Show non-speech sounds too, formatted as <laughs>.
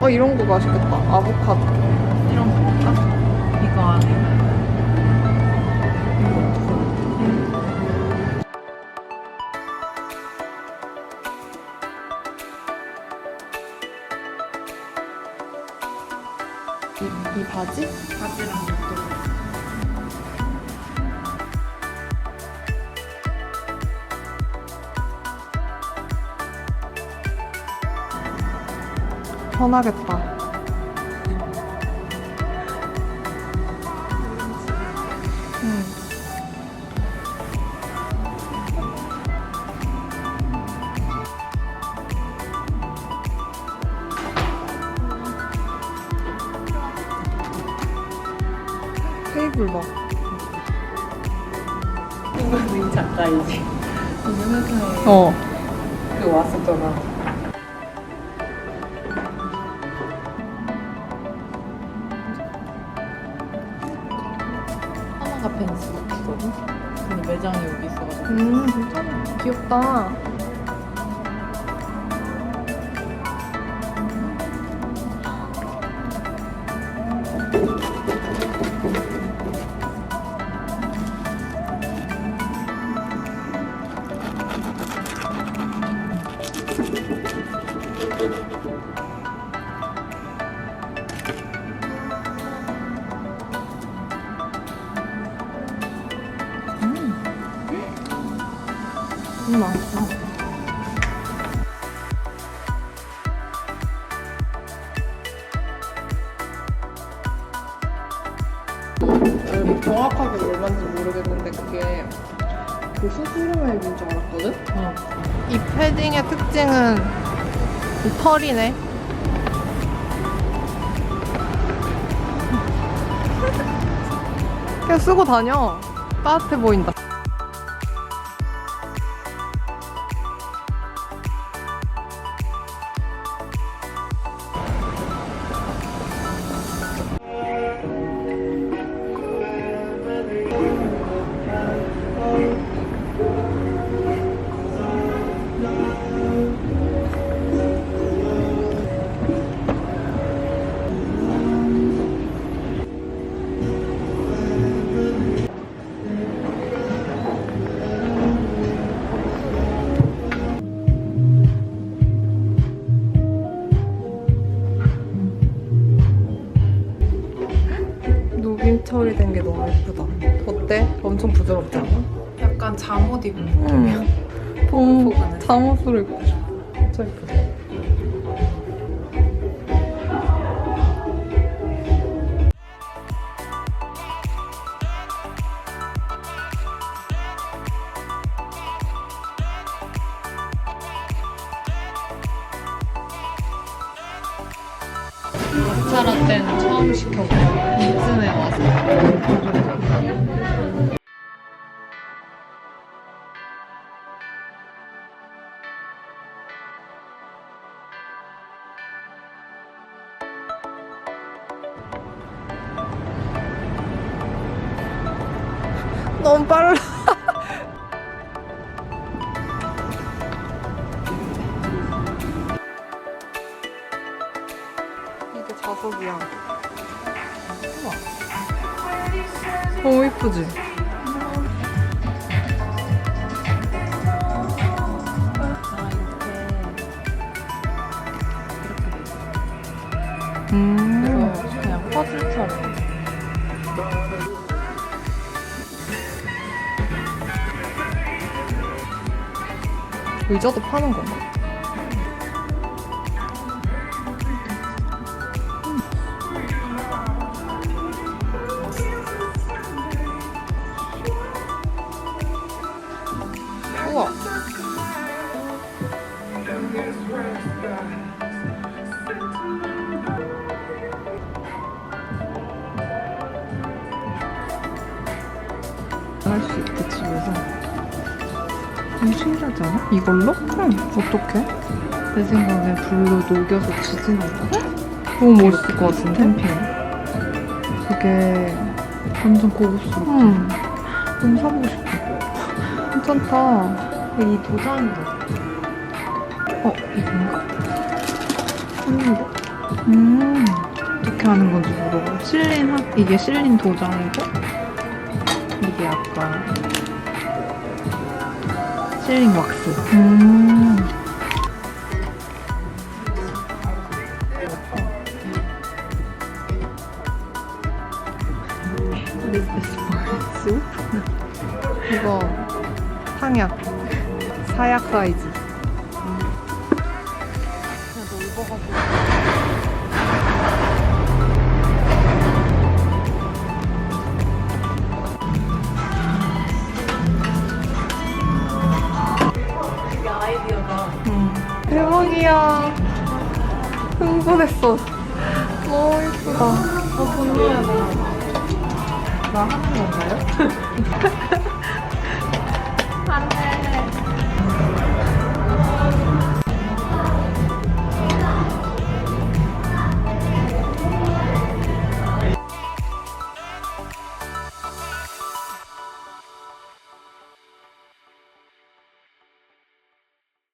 어 이런 거 맛있겠다. 아보카도. 이런 거 볼까? 이거 안에 이, 이 바지? 바지랑 것도 편하겠다. 테이블 봐. 이거 작가이지 회사에 어. 그 왔었더라 하나가 펜스거든 근데 매장이 여기 있어가지고 음, 괜찮아. 귀엽다. 음, 맛있어. 음, 정확하게 얼마인지 모르겠는데 그게 그 수수료액인 줄 알았거든? 어. 이 패딩의 특징은 이 털이네. 그냥 쓰고 다녀. 따뜻해 보인다. 처리된 게 너무 예쁘다. 어때? 엄청 부드럽지 않아? 약간 잠옷 입은 응. <laughs> 포근포근해. 잠옷으로 입고 싶어. 진짜 예쁘다. 녹차 라떼는 처음 시켜봐 이쯤에 와서 너무 빨라. 너무 이쁘지? 음. 의자도 파는 건가? 있게 집에서. 너무 신기하지 않아? 이걸로? 응. 어떡해? 내 생각에 불로 녹여서 지진 않아. 너무 멋있을 것 같은데? 캠핑. 되게 완전 고급스럽다. 음 너무 사보고 싶어. <laughs> 괜찮다. 이 도장도. 어, 이건가? 했는데? 음 어떻게 하는 건지 모르고. 실린, 하, 이게 실린 도장이고, 이게 약간, 실린 왁스. 음. 리스스 이거 상약 사약 사이즈. 이게 뻔했어. 어, 예쁘다. 어, 건너야 나 하는 건가요? <laughs> 안 돼.